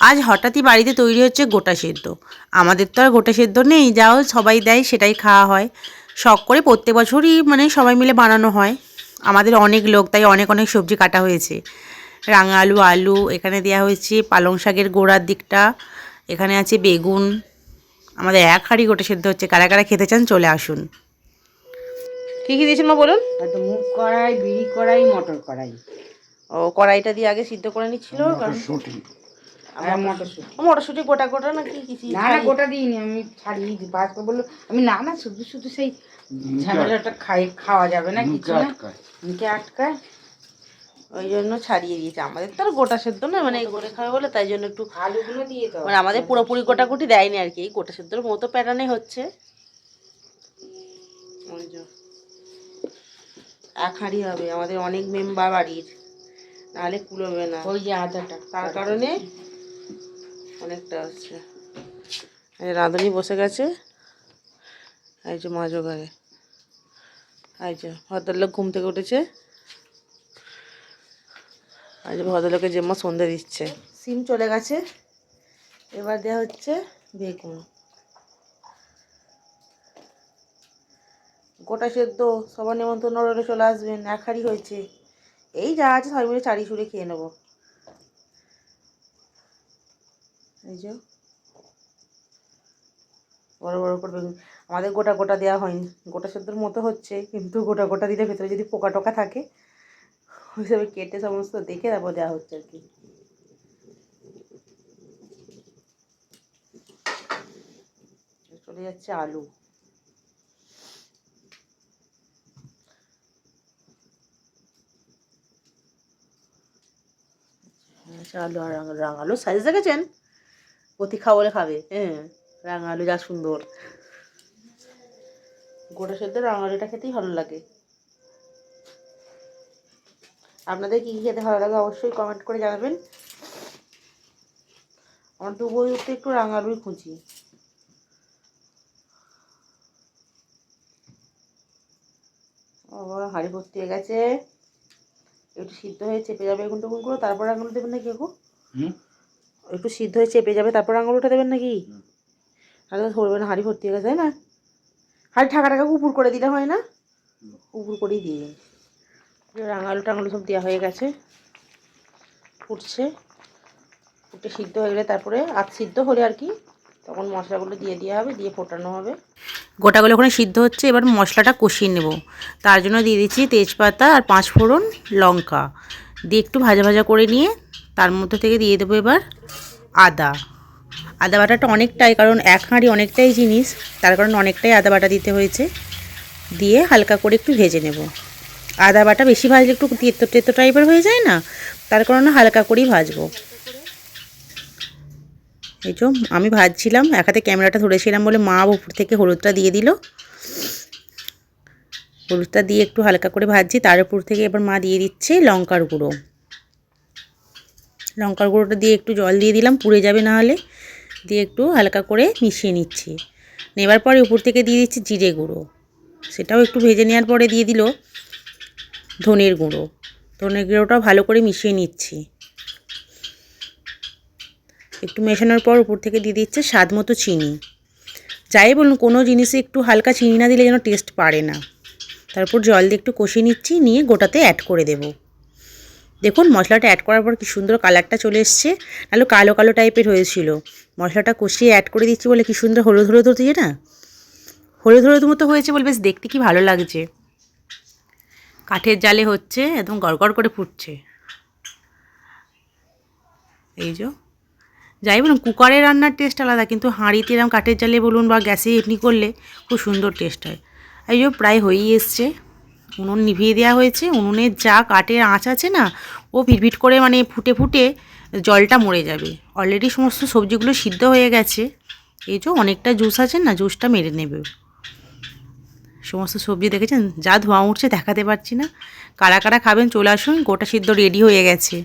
আজ হঠাৎই বাড়িতে তৈরি হচ্ছে গোটা সেদ্ধ। আমাদের তো আর গোটা সেদ্ধ নেই যাও সবাই দেয় সেটাই খাওয়া হয়। শখ করে প্রত্যেক বছরই মানে সবাই মিলে বানানো হয়। আমাদের অনেক লোক তাই অনেক অনেক সবজি কাটা হয়েছে। রাঙা আলু আলু এখানে দেওয়া হয়েছে পালং শাকের গোড়ার দিকটা এখানে আছে বেগুন। আমাদের এক হাঁড়ি গোটা সেদ্ধ হচ্ছে কারা কারা খেতে চান চলে আসুন। কী কী দিয়েছেন মা বলুন? মুগ কড়াই বিড়ি কড়াই মটর কড়াই। ও কড়াইটা দিয়ে আগে সিদ্ধ করে নিচ্ছিল মটরশুঁটি। মটরশুঁটি। গোটা গোটা নাকি কিছু না না গোটা দিইনি আমি ছাড়িয়ে দিই। বাজকে বলল আমি না না শুধু শুধু সেই ঝামেলাটা খাই খাওয়া যাবে না কিছু না। মুখে আটকায়। ওই জন্য ছাড়িয়ে দিয়েছে। আমাদের তো আর গোটা সেদ্ধ না মানে করে খাবে বলে তাই জন্য একটু আলুগুলো দিয়ে দাও। মানে আমাদের পুরোপুরি গোটাকুটি দেয়নি আর কি এই গোটা সেদ্ধর মতো প্যাটার্নে হচ্ছে। ওই এক হাঁড়ি হবে আমাদের অনেক মেম্বার বাড়ির। নাহলে কুলোবে না। ওই যে আদাটা। তার কারণে অনেকটা এই রাঁধুনি বসে গেছে। এই যে মা জোগাড়ে। এই যে ভদ্রলোক ঘুম থেকে উঠেছে। আর যে ভদ্রলোকের জেম্মা সন্ধে দিচ্ছে। সিম চলে গেছে। এবার দেওয়া হচ্ছে বেগুন। গোটা সেদ্ধ, সবার নেমন্তন্ন রইলে চলে আসবেন। এক হাঁড়ি হয়েছে। এই যা আছে সবাই মিলে চারি সুরে খেয়ে নেব। এই যে। বড় বড় করে আমাদের গোটা গোটা দেওয়া হয়নি। গোটা সেদ্ধর মতো হচ্ছে কিন্তু গোটা গোটা দিলে ভেতরে যদি পোকা টোকা থাকে ওই হিসাবে কেটে সমস্ত দেখে তারপর দেওয়া হচ্ছে আর কি। চলে যাচ্ছে আলু। আচ্ছা, আলু আর রাঙা রাঙা আলু সাইজ দেখেছেন? অতি খাবলে খাবে হ্যাঁ? রাঙা আলু যা সুন্দর। গোটা সেদ্ধ রাঙা আলুটা খেতেই ভালো লাগে। আপনাদের কী কী খেতে ভালো লাগে অবশ্যই কমেন্ট করে জানাবেন। আমার দু বই উঠতে একটু রাঙা আলুই খুঁজি হাঁড়ি ভর্তি হয়ে গেছে। একটু সিদ্ধ হয়ে চেপে যাবে এগুন টুকুন করে তারপর আঙুল দেবেন নাকি একটু একটু সিদ্ধ হয়ে চেপে যাবে, তারপর আঙুলটা দেবেন নাকি? তাহলে তো ধরবে না হাঁড়ি ভর্তি হয়ে গেছে, তাই না? হাঁড়ি ঠাকা টাকা উপর করে দিলে হয় না? উপর করেই দিয়ে দিন। রাঙালু টাঙালু সব দেওয়া হয়ে গেছে। ফুটছে। ফুটে সিদ্ধ হয়ে গেলে তারপরে আধ সিদ্ধ হলে আর কি তখন মশলাগুলো দিয়ে দেওয়া হবে, দিয়ে ফোটানো হবে। গোটাগুলো ওখানে সিদ্ধ হচ্ছে, এবার মশলাটা কষিয়ে নেব। তার জন্য দিয়ে দিচ্ছি তেজপাতা আর পাঁচ ফোড়ন লঙ্কা। দিয়ে একটু ভাজা ভাজা করে নিয়ে তার মধ্যে থেকে দিয়ে দেবো এবার আদা। আদা বাটাটা অনেকটাই, কারণ এক হাঁড়ি অনেকটাই জিনিস, তার কারণে অনেকটাই আদা বাটা দিতে হয়েছে। দিয়ে হালকা করে একটু ভেজে নেব। আদা বাটা বেশি ভাজলে একটু তেতো তেতো টাইপের হয়ে যায় না? তার কারণে হালকা করেই ভাজবো। এই যে আমি ভাজছিলাম, এক হাতে ক্যামেরাটা ধরেছিলাম বলে মা উপর থেকে হলুদটা দিয়ে দিল। হলুদটা দিয়ে একটু হালকা করে ভাজছি, তার উপর থেকে এবার মা দিয়ে দিচ্ছে লঙ্কার গুঁড়ো। লঙ্কার গুঁড়োটা দিয়ে একটু জল দিয়ে দিলাম, পুড়ে যাবে না হলে। দিয়ে একটু হালকা করে মিশিয়ে নিচ্ছি। নেবার পরে উপর থেকে দিয়ে দিচ্ছি জিরে গুঁড়ো। সেটাও একটু ভেজে নেওয়ার পরে দিয়ে দিল ধনের গুঁড়ো। ধনের গুঁড়োটাও ভালো করে মিশিয়ে নিচ্ছি। একটু মেশানোর পর উপর থেকে দিয়ে দিচ্ছে স্বাদ মতো চিনি। যাই বলুন, কোনো জিনিসে একটু হালকা চিনি না দিলে যেন টেস্ট পারে না। তারপর জল দিয়ে একটু কষিয়ে নিচ্ছি, নিয়ে গোটাতে অ্যাড করে দেব। দেখুন, মশলাটা অ্যাড করার পর কি সুন্দর কালারটা চলে এসছে। নাহলে কালো কালো টাইপের হয়েছিল। মশলাটা কষিয়ে অ্যাড করে দিচ্ছি বলে কি সুন্দর হলুদ হলুদ হচ্ছে না? হলুদ হলুদ মতো হয়েছে বলে বেশ দেখতে কি ভালো লাগছে। কাঠের জালে হচ্ছে, একদম গড়গড় করে ফুটছে। এই যে। যাই বলুন কুকারে রান্নার টেস্ট আলাদা, কিন্তু হাঁড়িতে এরকম কাঠের জালে বলুন বা গ্যাসে এমনি করলে খুব সুন্দর টেস্ট হয়। এই যে, প্রায় হয়েই এসছে। উনুন নিভিয়ে দেওয়া হয়েছে। উনুনের যা কাঠের আঁচ আছে না, ও ভিটভিট করে মানে ফুটে ফুটে জলটা মরে যাবে। অলরেডি সমস্ত সবজিগুলো সিদ্ধ হয়ে গেছে। এই যে অনেকটা জুস আছে না, জুসটা মেরে নেবে। সমস্ত সবজি দেখেছেন? যা ধোঁয়া উঠছে দেখাতে পারছি না। কারা কারা খাবেন চলে আসুন, গোটা সিদ্ধ রেডি হয়ে গেছে।